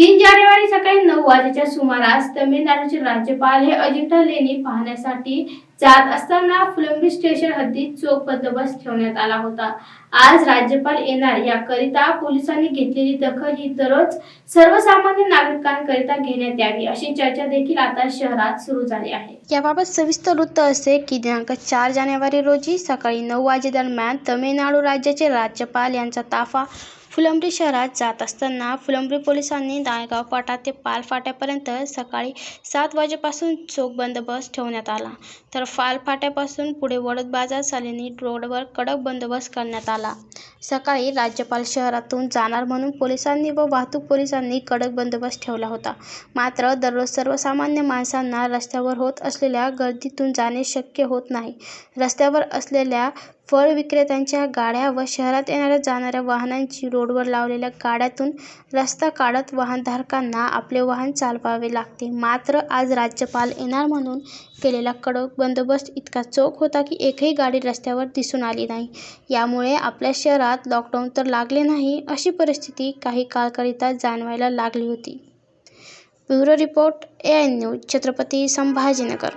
तीन जानेवारी सकाळी नऊ वाजेच्या सुमारास तमिळनाडूचे राज्यपाल हे अजिंठा लेणी पाहण्यासाठी जात असताना फुलंबी स्टेशन हद्दीत चोख बंदोबस्त ठेवण्यात आला होता. आज राज्यपाल येणार याकरिता पोलिसांनी घेतलेली दखल ही दररोज सर्वसामान्य नागरिकांकरिता घेण्यात यावी अशी चर्चा देखील आता शहरात सुरू झाली आहे. याबाबत सविस्तर वृत्त असे की दिनांक चार जानेवारी रोजी सकाळी नऊ वाजेदरम्यान तमिळनाडू राज्याचे राज्यपाल यांचा ताफा फुलंब्री शहरात जात असताना फुलंब्री पोलिसांनी नायगाव फाटा ते पाल फाट्यापर्यंत सकाळी सात वाजेपासून चोख बंदोबस्त ठेवण्यात आला. तर पाल फाट्यापासून पुढे वडद बाजार सालेनी रोडवर कडक बंदोबस्त करण्यात आला. सकाळी राज्यपाल शहरातून जाणार म्हणून पोलिसांनी व वाहतूक पोलिसांनी कडक बंदोबस्त ठेवला होता. मात्र दररोज सर्वसामान्य माणसांना रस्त्यावर होत असलेल्या गर्दीतून जाणे शक्य होत नाही. रस्त्यावर असलेल्या फळ विक्रेत्यांच्या गाड्या व शहरात येणाऱ्या जाणाऱ्या वाहनांची रोडवर लावलेल्या गाड्यातून रस्ता काढत वाहनधारकांना आपले वाहन चालवावे लागते. मात्र आज राज्यपाल येणार म्हणून केलेला कडक बंदोबस्त इतका चोख होता की एकही गाडी रस्त्यावर दिसून आली नाही. यामुळे आपल्या शहरात लॉकडाऊन तर लागले नाही अशी परिस्थिती काही काळकरिता जाणवायला लागली होती. Bureau report A I news Chhatrapati Sambhajinagar.